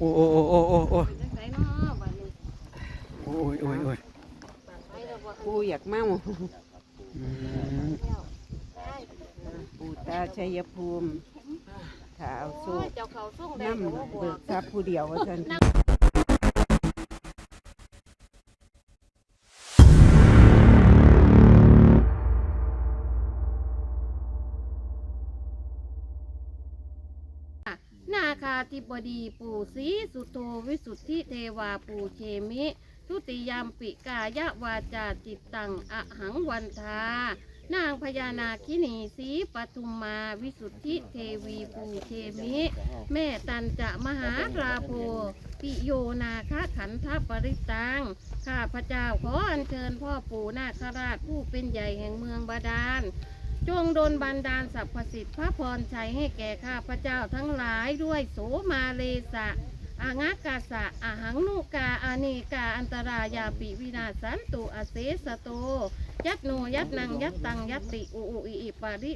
โอ้โอ้โอ้โอ้โอ้โอ้จังไดเนาะบัดนี้โอ้ยโอ้ยโอ้ยไปแล้วบ่ปูอยากเมาอืมแล้วปูตาชัยภูมิถ้าเอาโอ้สู้ยเจ้าเขาส่งได้น้ก็บ่บำเบิอกกทรัพย์ผู้เดียวว่าซั่น นาคาธิบดีปู่ศรีสุโธวิสุทธิเทวาปู่เชมิ ทุติยามปิกายะวาจาจิตตังอหังวันทานางพญานาคินีสีปทุมมาวิสุทธิเทวีปูเชมิ แม่ตันจะมหาราโพปิโยนาคขันธปริตัง ข้าพระเจ้าขออัญเชิญพ่อปู่นาคราชผู้เป็นใหญ่แห่งเมืองบาดาล จงโดนบันดาลสรรพสิทธิ์พระพรชัยให้แก่ข้าพระเจ้าทั้งหลายด้วยโสมาเลสะอางากาสะอาหังนุกาอาเนกาอันตรายาปิวินาสันตุอเสสโต ยัตโนยัตนังยัตตังยัตติอุอุอิอิปาริ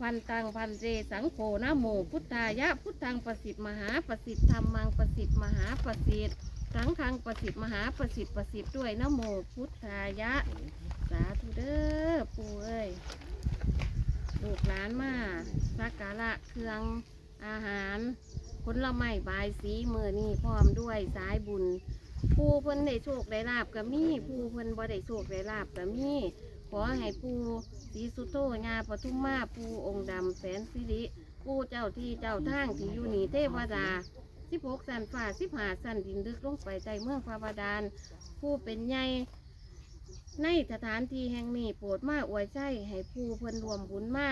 พันตังพันเจสังโฆนะโมพุทธายะพุทธังประสิทธิ์มหาประสิทธิ์ธรรมังประสิทธิ์มหาประสิทธิ์สังฆังประสิทธิ์มหาประสิทธิ์ประสิทธิ์ด้วยนะโมพุทธายะ สาธุเด้อปูานมาสักการะเครื่องอาหารผลไม้บายสีมือนี่พร้อมด้วยสายบุญ ผู้เพิ่นได้โชคได้ลาบก็มีผู้เพิ่นบ่ได้โชคได้ลาบก็มีขอให้ผู้สีสุโธญาปทุมมาผู้องค์ดำแสนสิริผู้เจ้าที่เจ้าทางที่อยู่นี่เทวดาสิบหกสันฝ่าสิบหาสันดินลึกลงไปใจเมืองพระบาดาลผู้เป็นใหญ่ในสถานที่แห่งนี้โปรดมาอวยใจให้ผู้เพิ่นรวมบุญมา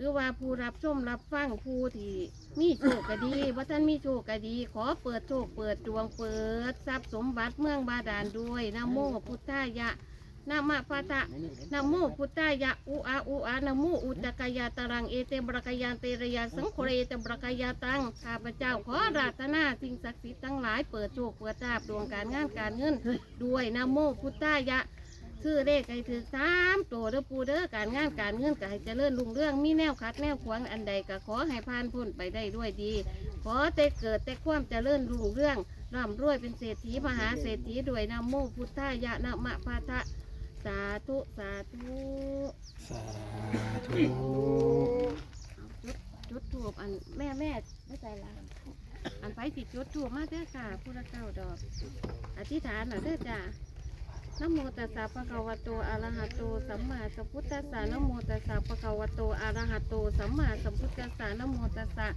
หรือว่าผู้รับชมรับฟังผู้ที่มีโชคก็ดีว่าท่านมีโชคก็ดี ขอเปิดโชคเปิดดวงเปิดทรัพย์สมบัติเมืองบาดาลด้วยนะโมพุทธายะนะมะปะทะนะโมพุทธายะอุอาอุอานะโมอุตกายาตรังเอเตบรกายานเตระยาสังโฆเรเตบรกายาตังข้าพเจ้าขอราตนาสิ่งศักดิ์สิทธิ์ทั้งหลายเปิดโชคเปิดลาบดวงการงานการเงิน ด้วยนะโมพุทธายะ ซื้อเลขให้ถือสามตัวเด้อปูเด้อการงานการเงินก็ให้เจริญรุ่งเรื่องมีแนวคัดแนวขวางอันใดก็ขอให้ผ่านพ้นไปได้ด้วยดี ขอแต่เกิดแต่ความเจริญรุ่งเรื่องร่ำรวยเป็นเศรษฐีมหาเศรษฐีด้วยนะโมพุทธายะนะมะพาทะสาธุสาธุสาธุจุดจุดถูกอันแม่แม่ไม่ใจละอันไปสิจุดถูกมาเด้อค่ะผู้ละเก้าดอก อธิษฐานน่ะเด้อจ้า นะโมตัสสะภะคะวะโตอะระหะโตสัมมาสัมพุทธัสสะนะโมตัสสะภะคะวะโตอะระหะโตสัมมาสัมพุทธัสสะนะโมตัสสะ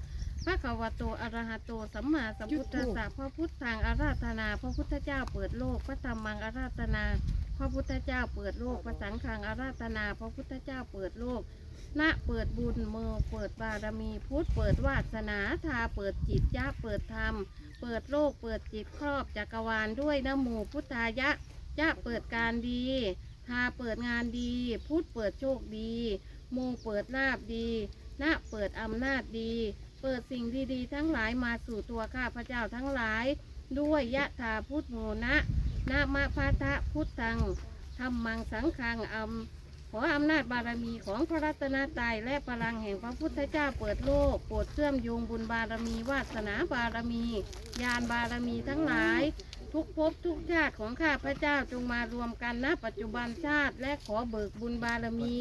ภะคะวะโตอะระหะโตสัมมาสัมพุทธัสสะพระพุทธังอาราธนา พระพุทธเจ้าเปิดโลก พระธรรมังอาราธนา พระพุทธเจ้าเปิดโลก พระสังฆังอาราธนา พระพุทธเจ้าเปิดโลกณเปิดบุญเมือเปิดบารมีพุทธเปิดวาสนาทาเปิดจิตยะเปิดธรรม เปิดโลกเปิดจิตครอบจักรวาลด้วยนโมพุทธายะ จะเปิดการดีทาเปิดงานดี พุทธเปิดโชคดี โมเปิดลาบดีนะเปิดอำนาจดี เปิดสิ่งดีๆทั้งหลายมาสู่ตัวข้าพระเจ้าทั้งหลาย ด้วยยะถาพุทธโมนะนะมะพาทะพุทธังธรรมังสังฆังอำขออำนาจบารมีของพระรัตนตรัยและพลังแห่งพระพุทธเจ้าเปิดโลก โปรดเชื่อมโยงบุญบารมีวาสนาบารมี ญาณบารมีทั้งหลาย ทุกภพทุกชาติของข้าพระเจ้าจงมารวมกันณปัจจุบันชาติ และขอเบิกบุญบารมี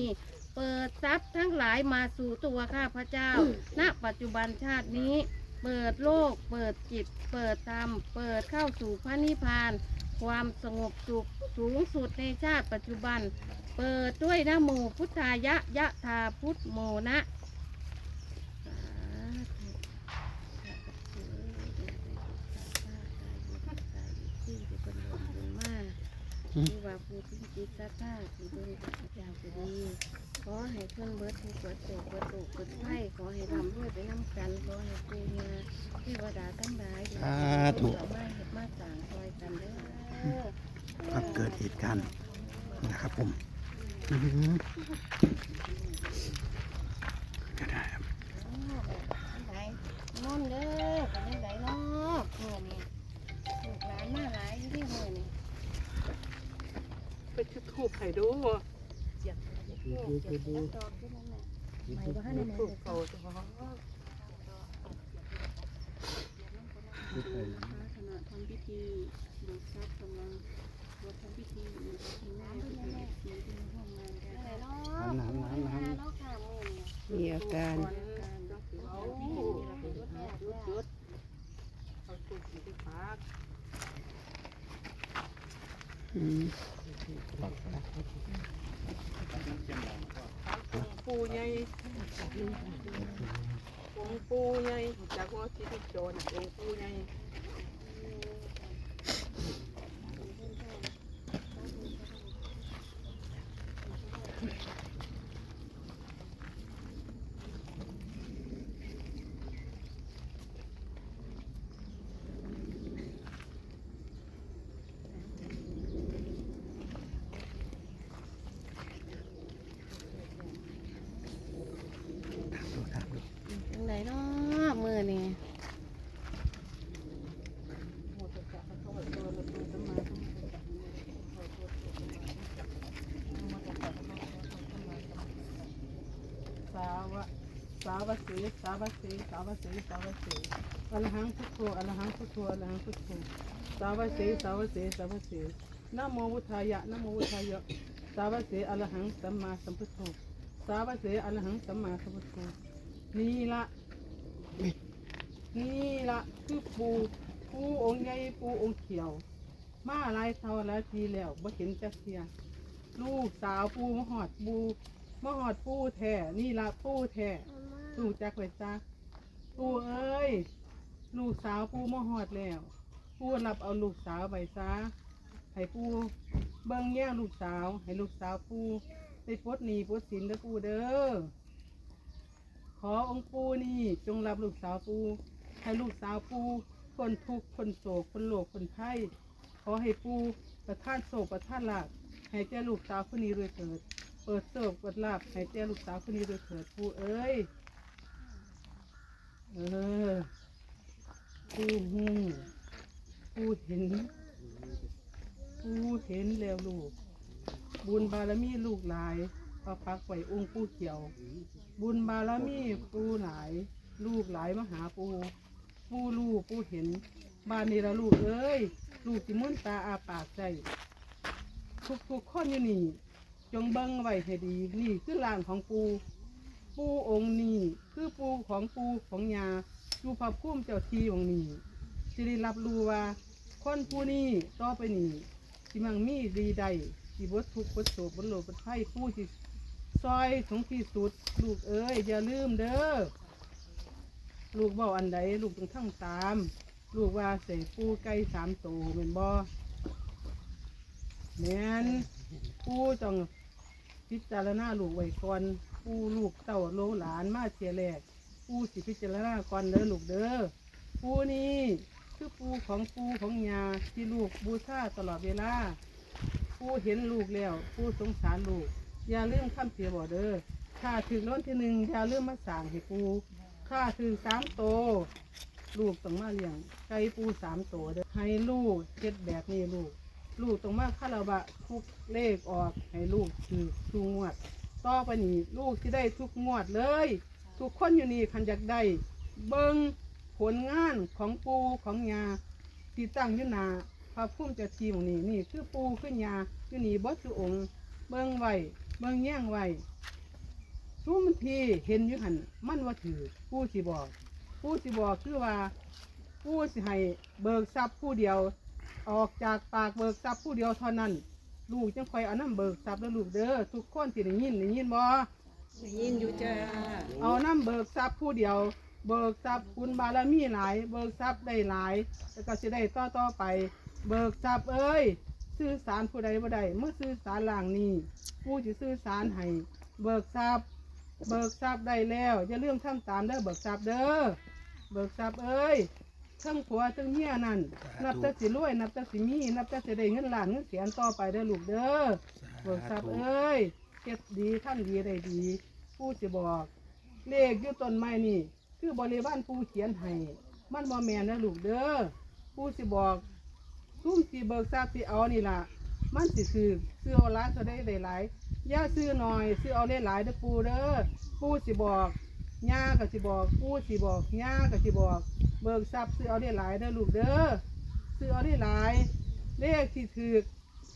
เปิดทรัพย์ทั้งหลายมาสู่ตัวข้าพระเจ้า ณปัจจุบันชาตินี้ เปิดโลก เปิดจิต เปิดธรรม เปิดเข้าสู่พระนิพพาน ความสงบสุขสูงสุดในชาติปัจจุบัน เปิดด้วยนะโมพุทธายะยะธาพุทธโมนะสาธุ ที่จะเป็นรวมบุญมาก ที่ว่าผู้ที่จิตศรัทธาที่เบิ่งพระเจ้าก็ดี ขอให้เพิ่อนเบิดทุกข์เบิดโศกเบิดโศกเบิดไข้ขอให้ร่ำรวยไปน้ำกัน ขอให้ปูญาเทวดาทั้งหลายสาธุเอามาเฮ็ดมาสร้างคอยกันเด้อครับเกิดเหตุการณ์นะครับผมก็ได้ครับจังไดนอนเด้อเป็นจังไดเนาะเมื่อนี้ลูกหลานมาหลายที่เมื่อนี้ ไปจุดทูบให้ดูเจ็บดอกที่นั่นน่ะทูบเขาจะขณะทำพิธีเบิกทรัพย์กำลังรถทำพิธีอยู่ที่แม่ที่แม่ที่ที่ห้องงานกันน้ำน้ำน้ำน้ำมีอาการอืม ปูใหญ่ องค์ปูใหญ่จากว่าที่ที่โจรองค์ปูใหญ่ ดูถามดู จังไดเนาะมือ นี่สาวะสาวะสีสาวะสีสาวะสีสาวะสีอรหังพุทโธอรหังพุทโธอรหังพุทโธสาวะสีสาวะสีสาวะสีนะโมวุทายะนะโมวุทายะสาวะสีอรหังสัมมาสัมพุทโธสาวะสีอรหังสัมมาสัมพุทโธนี่ละ ละคือปูปูองค์ใหญ่ปูองค์เขียว มาหลายเท่าหลายทีแล้วบ่เห็นจักเทียลูกสาวปูมาหอดปูมาหอดปูแท้นี่ละปูแท้ลูกจักไว้จ้าปูเอ้ย ลูกสาวปูมาหอดแล้วปูรับเอาลูกสาวไปซะให้ปูเบิ่งแย่ลูกสาว ให้ลูกสาวปูได้ปดหนี้ปดสินเด้อปูเด้อขอองค์ปูนี่จงรับลูกสาวปู ให้ลูกสาวปูคนทุกคนโศกคนโลกคนไข้ขอให้ปูประท่านโศกประท่านลาภให้แก่ลูกสาวคนนี้ด้วยเถิด เปิดโศกเปิดลาบให้แก่ลูกสาวคนนี้ด้วยเถิดผู้เอ้ยเออผู้หูผู้เห็นผู้เห็นแล้วลูก บุญบารมีลูกหลายพระพักไว้องค์ผู้เขียว บุญบารมีปูหลาย ลูกหลายมหาปู ปูลูกปูเห็นบ้านนี้ละลูกเอ้ยลูกจิมุ่นตาอาปากใจทุกทุกๆคนอยู่นี่จงเบิ้งไว้ให้ดี นี่คือร่างของปู ปูองค์นี้คือปูของปูของยาอยู่พระพุ่มเจ้าทีองค์นี้จะได้รับรู้ว่าคนผู้นี้ต่อไปนี้ที่มังมีดีใดที่บดทุกข์บดโศกบดโลภบดไพ่ผู้ที่ซอยถึงที่สุด ลูกเอ้ยอย่าลืมเด้อ ลูกเบาอันใดลูกต้องทั้งตาม ลูกว่าเสปูไก่สามโตวเป็นบ่แม่นผู้ต้องพิจารณาลูกไว้ก่อนผู้ลูกเต้าโลหลานมาเทียแรกผู้สิพิจารณาก่อนเด้อลูกเด้อผู้นี้คือปูของปูของยาที่ลูกบูชาตลอดเวลาผู้เห็นลูกแล้วผู้สงสารลูก อย่าลืมคำเสียบ่เด้อถ้าถึงร้นที่หนึ่งอย่าลืมมาสั่งให้ปู ถ้าถึงสามโต ลูกต้องมาเลี้ยงไก่ปูสามโตเด้อให้ลูกเจ็ดแบบนี้ลูก ลูกต้องมาคาราบะทุกเลขออกให้ลูกคือทุกงวด ต่อไปนี้ลูกที่ได้ทุกงวดเลย ทุกคนอยู่นี่คันอยากได้ เบิงผลงานของปูของยาที่ตั้งอยู่หนาพระพุ่มเจะทีหมองนี้นี่คือปูขึ้นยาอยู่นี่บดคือองค์ เบิงไว้เบิงแย่งไว้ ทุกทีเห็นอยู่หันมันว่าถือปูสิบอกปูสิบอกคือว่าผู้สิให้เบิกทรัพย์ผู้เดียว ออกจากปากเบิกทรัพย์ผู้เดียวเท่านั้น ลูกจังคอยเอาน้ำเบิกทรัพย์แล้วลูกเด้อทุกคนที่ได้ยินได้ยินบ่ได้ยินอยู่จ้าเอาน้ำเบิกทรัพย์ผู้เดียว เบิกทรัพย์คุณบารมีหลาย เบิกทรัพย์ได้หลายแล้วก็สิได้ต่อต่อไป เบิกทรัพย์เอ้ยซื้อสารผู้ใดบ่ได้เมื่อซื้อสารล่างนี้ผู้สิซื้อสารให้เบิกทรัพย์ เบิกทรัพย์ได้แล้วอย่าลืมทำตามเด้อเบิกทรัพย์เด้อเบิกทรัพย์เอ้ยทั้งผัวทั้งเมียนั่นนับแต่สิรวยนับแต่สิมีนับแต่สิได้เงินล้านเงินแสนต่อไปได้อลูกเด้อเบิกทรัพย์เอ้ยเฮ็ดดีท่านดีได้ดีผู้สิบอก เลขอยู่ต้นไม้นี่ คือบริวารผู้เขียนให้มันบ่แม่นนะลูกเด้อผู้สิบอกซุ่มสิเบิกทรัพย์สิเอานี่ล่ะ มันสิคือซื้อเอาหลายเท่าได้ได้หลายอ ย่าซื้อหน่อยซื้อเอาได้หลายเด้อปูเด้อปูสิบอกย่าก็สิบอกปูสิบอกย่าก็สิบอก เบิกทรัพย์ซื้อเอาได้หลายเด้อลูกเด้อซื้อเอาได้หลายเลขที่ถือ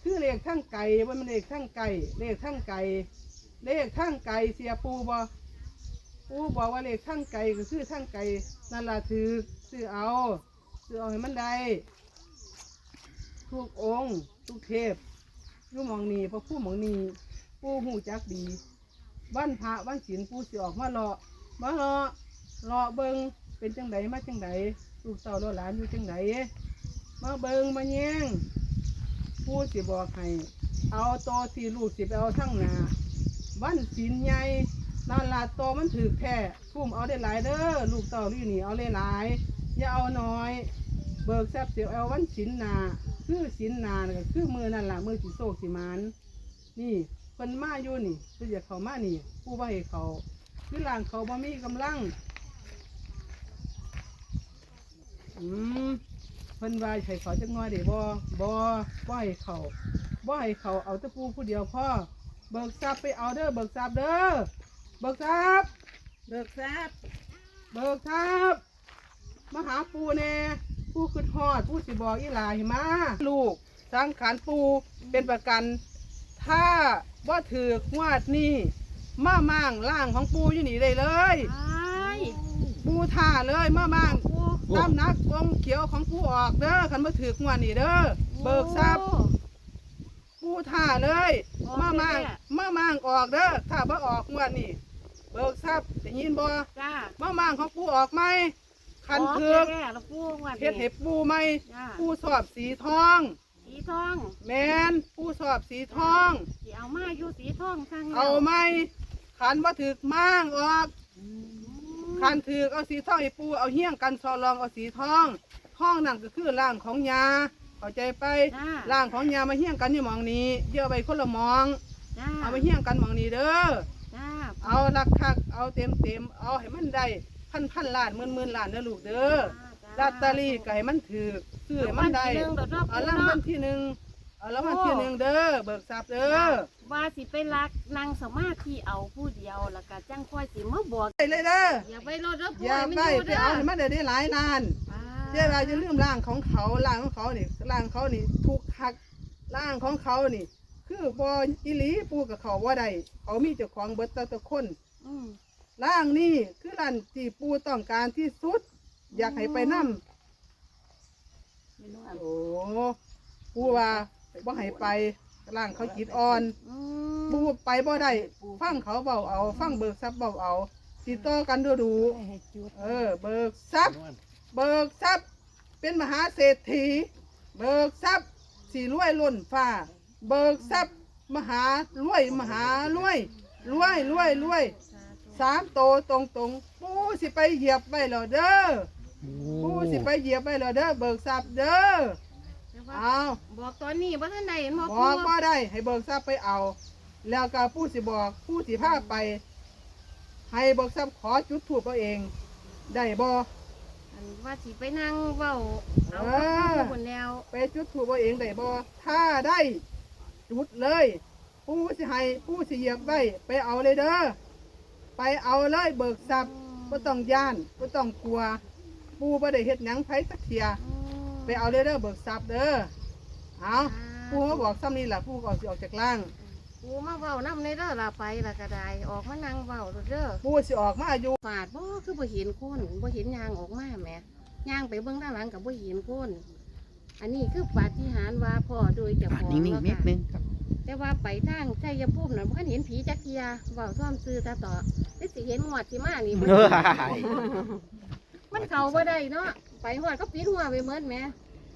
คือเลขทั้งไก่ว่ามันเลขทั้งไก่เลขทั้งไก่เลขทั้งไก่เสียปูบ่ปูบอกว่าเลขทั้งไก่ก็คือทั้งไก่นั่นล่ะถือซื้อเอาซื้อเอาให้มันได้ทุกองค์ทุกเทพยู่มองนี้พระผู้มองนี้ ปูหูจักดีวันพระวันศีลปูสิออกมาเลาะมาเลาะเลาะเบิงเป็นจังไดมาจังไดลูกเต่าลูกหลานอยู่จังไดมาเบิงมาแย่งผู้สิบอกให้เอาโตวที่ลูกสิไปเอาทั้งหนาวันศีลใหญ่นั่นละโตวมันถือแค่ทุ่มเอาได้หลายเด้อลูกเต่าลี่นี่เอาได้หลายอย่าเอาน้อย เบิกแซบเสียวเอาวันศีลนาคือศีลนานคือมือนั่นละมือสิโศกสิหมานนี่ เพิ่นมาอยู่นี่เพิ่นอยากเขามานี่ผู้ว่าให้เขาคือหลางเขาบ่มีกำลังอืมเพิ่นว่าให้เขาจักหน้อยได้บ่บ่บ่ให้เขาบ่ให้เขาเอาแตะปูผู้เดียวพ่อเบิกทรัพย์ไปเอาเด้อเบิกทรัพย์เด้อเบิกทรัพย์เบิกทรัพย์เบิกทรัพย์มาหาปูแน่ปูขึ้นฮอดปูสิบอกอีหลาให้มาลูกสังขารปูเป็นประกันถ้า ว่าถือกงวดนี้มามั่างล่างของปูอยู่นี่ได้เลยไอ้ายปูท่าเลยมามั่างปูตามนักกองเขียวของปูออกเด้อคันมาถือกงวดนี่เด้อเบิกทรัพย์ปูท่าเลยออกมามั่งแน่มามั่งออกเด้อถ้าบ่ออกงวดนี่เบิกทรัพย์ได้ยินบ่จ้ามามั่งของปูออกไหมคันออกเถือกแน่ๆแล้วปูว่าเฮ็ดเห็บปูไหมจ้าปูสอบสีทองสี ทองแมนปูสอบสีทองสีเอามาอยู่สีทองสั่งแล้วเอาไหมขันว่าถือกมั่งออกขันถือกเอาสีทองให้ปูเอาเฮี้ยงกันซอลองเอาสีทองทองนั่นก็คือร่างของยาเข้าใจไปจ้าร่างของยามาเฮี้ยงกันอยู่หมองนี้เดี๋ยวเอาไปคนละหมอง จ้าเอาไปเฮี้ยงกันหมองนี้เด้อจ้าเอาลักคักเอาเต็มเต็มๆเอาให้มันได้พันพันล้านหมื่นหมื่นล้านเด้อลูกเด้อ ลอตเตอรี่ก็ให้มันถือซื้อให้มันได้รางวัลที่หนึ่งเด้อเนาะเอารางวัลที่หนึ่งเอารางวัลที่หนึ่งเด้อเบิกทรัพย์เด้อว่าสิไปรักนางสมาธิเอาผู้เดียวแล้วก็จังค่อยสิมาบอกไปเลยเด้ออย่าไปรถแล้วปูอย่าให้มันไปอยู่ไปเด้อเอาให้มันได้ได้หลายล้านป้าเจ้าเราจะลืมร่างของเขาร่างของเขานี่ร่างเขานี่ทุกหักร่างของเขานี่ คือบออิลีปูกับเขาว่าใดเขามีเจ้าของเบิดแต่ละคนอืมร่างนี่คือร่างที่ปูต้องการที่สุด อยากให้ไปนั่ไม่รู้โอ้ปูว่าบ่ให้ไปร่างเขาจิตอ่อนอืปูมไปบ่ได้ฟังเขาเบาเอา ฟังเบิกทรัพย์เบาเอาติดต่อกันดูดูๆเออ เบิกทรัพย์ เบิกทรัพย์เป็นมหาเศรษฐี เบิกทรัพย์สีรวยล้นฟ้า เบิกทรัพย์มหารวยมหารวยรวยรวยรวยสามโตตรงตรงๆปูสิไปเหยียบไปแล้วเด้อ ปูสิไปเหยียบไปแล้วเด้อเบิกทรัพย์เด้อแต่ว่าเอาบอกตอนนี้ว่าท่านใดเห็นบ่บปูอกว่าได้ ให้เบิกทรัพย์ไปเอา แล้วก็ผู้สิบอกผู้สิพาไป ให้เบิกทรัพย์ขอจุดถูกเอาเอง ได้บ่อันว่าสิไปนั่งเว้าเอาเออคนแล้วไปจุดถูกเอาเองได้บ่ถ้าได้จุดเลยผู้สิให้ผู้สิเหยียบไว้ไปเอาเลยเด้อไปเอาเลยเบิกทรัพย์บ่ต้องย่านบ่ต้องกลัว ผู้บ่ได้เฮ็ดหยังไผสักเทียอืมไปเอาเลยเด้อเบิกทรัพย์เด้อเอาผู้เขาบอกซ้ำนี้ล่ะผู้ก็สิออกจากล่างปูมาเว้านำในเด้อล่ะไปล่ะก็ได้ออกมานั่งเว้าเด้อผู้สิออกมาอยู่ฝาดบ่คือบ่เห็นคนบ่เห็นยางออกมาแหมยางไปเบิ่งด้านหลังก็บ่เห็นคนอันนี้คือปาฏิหาริย์ว่าพ่อโดยเจ้าของนิ่งเนาะๆนิดค่ะนึงครับแต่ว่าไปทางชัยภูมิน่ะบ่ทันเห็นผีจักเทียเว้าซ่อมซื้อตาต่อได้สิเห็นงวดสิมานี่บ่เฮ้ย มันเข้าบ่ได้เนาะไปฮอดก็ปิดหัวไปเมิดแหม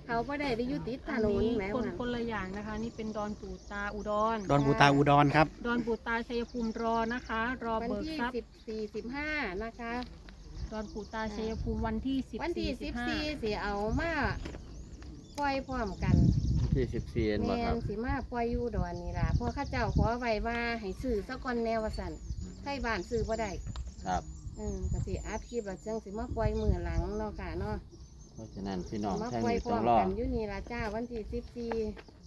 เข้าบ่ได้ได้อยู่ติดถอันนนนี้แหมคนว่า คนละอย่างนะคะ นี่เป็นดอนปู่ตาอุดร ดอนปูตาอุดรครับ ดอนปู่ตาชัยภูมิรอนะคะ รอวันเบิกที่ทรัพย์14 15นะคะ ดอนปู่ตาชัยภูมิวันที่สิบวันที่สี่สิบห้า14สิเอามาปล่อยพร้อมกันที่สิบสี่เอ็นบ่แม่ครับ นสิมาปล่อยอยู่ดอนนี่ล่ะเพราะเข้าเจ้าขอไว้ว่าให้ซื้อซะก่อนแนวว่าซั่นไทบ้านซื้อบ่ได้ครับ อืมก็สิอัดคลิปแล้วจังสิมาปล่อยมื้อหลังเนาะค่ะเนาะเพราะฉะนั้นพี่น้องมาท่านปล่อยนี้พร้ต้อองมรอ กันอยู่นี่ล่ะจ้าวันที่14